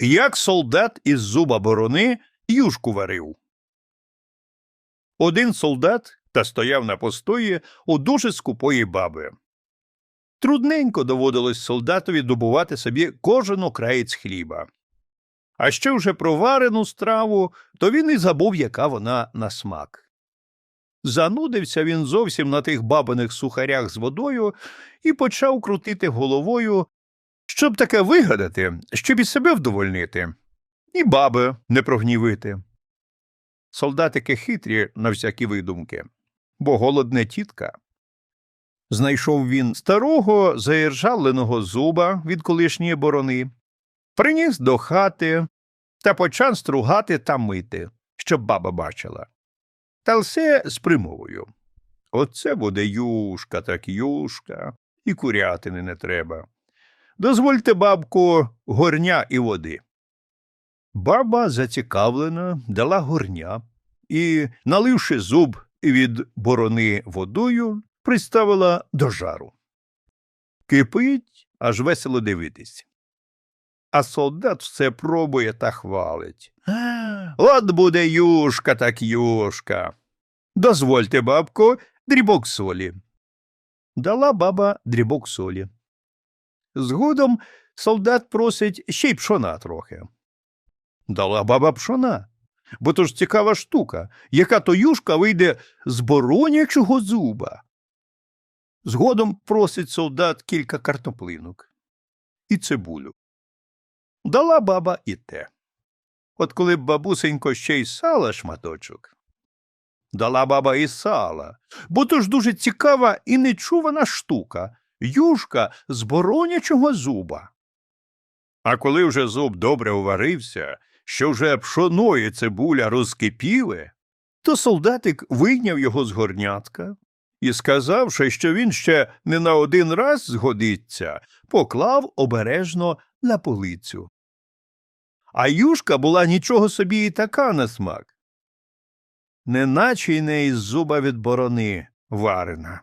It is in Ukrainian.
Як солдат із зуба борони юшку варив. Один солдат та стояв на постої у дуже скупої баби. Трудненько доводилось солдатові добувати собі кожен окраєць хліба. А ще вже про варену страву, то він і забув, яка вона на смак. Занудився він зовсім на тих бабиних сухарях з водою і почав крутити головою, щоб таке вигадати, щоб і себе вдовольнити, і баби не прогнівити. Солдатики хитрі на всякі видумки, бо голодне тітка. Знайшов він старого заіржавленого зуба від колишньої борони, приніс до хати та почав стругати та мити, щоб баба бачила. Та все з примовою. Оце буде юшка, так юшка, і курятини не треба. Дозвольте, бабку, горня і води. Баба зацікавлена, дала горня і, наливши зуб від борони водою, приставила до жару. Кипить, аж весело дивитись. А солдат все пробує та хвалить. От буде юшка, так юшка. Дозвольте, бабко, дрібок солі. Дала баба дрібок солі. Згодом солдат просить ще й пшона трохи. Дала баба пшона, бо то ж цікава штука, яка то юшка вийде з боронячого зуба. Згодом просить солдат кілька картоплинок і цибулю. Дала баба і те. От коли б бабусенько ще й сала шматочок. Дала баба і сала, бо то ж дуже цікава і нечувана штука юшка з боронячого зуба. А коли вже зуб добре уварився, що вже пшоно цибуля розкипіли, то солдатик вийняв його з горнятка і, сказавши, що він ще не на один раз згодиться, поклав обережно на полицю. А юшка була нічого собі і така на смак. Неначе й не із зуба від борони варена.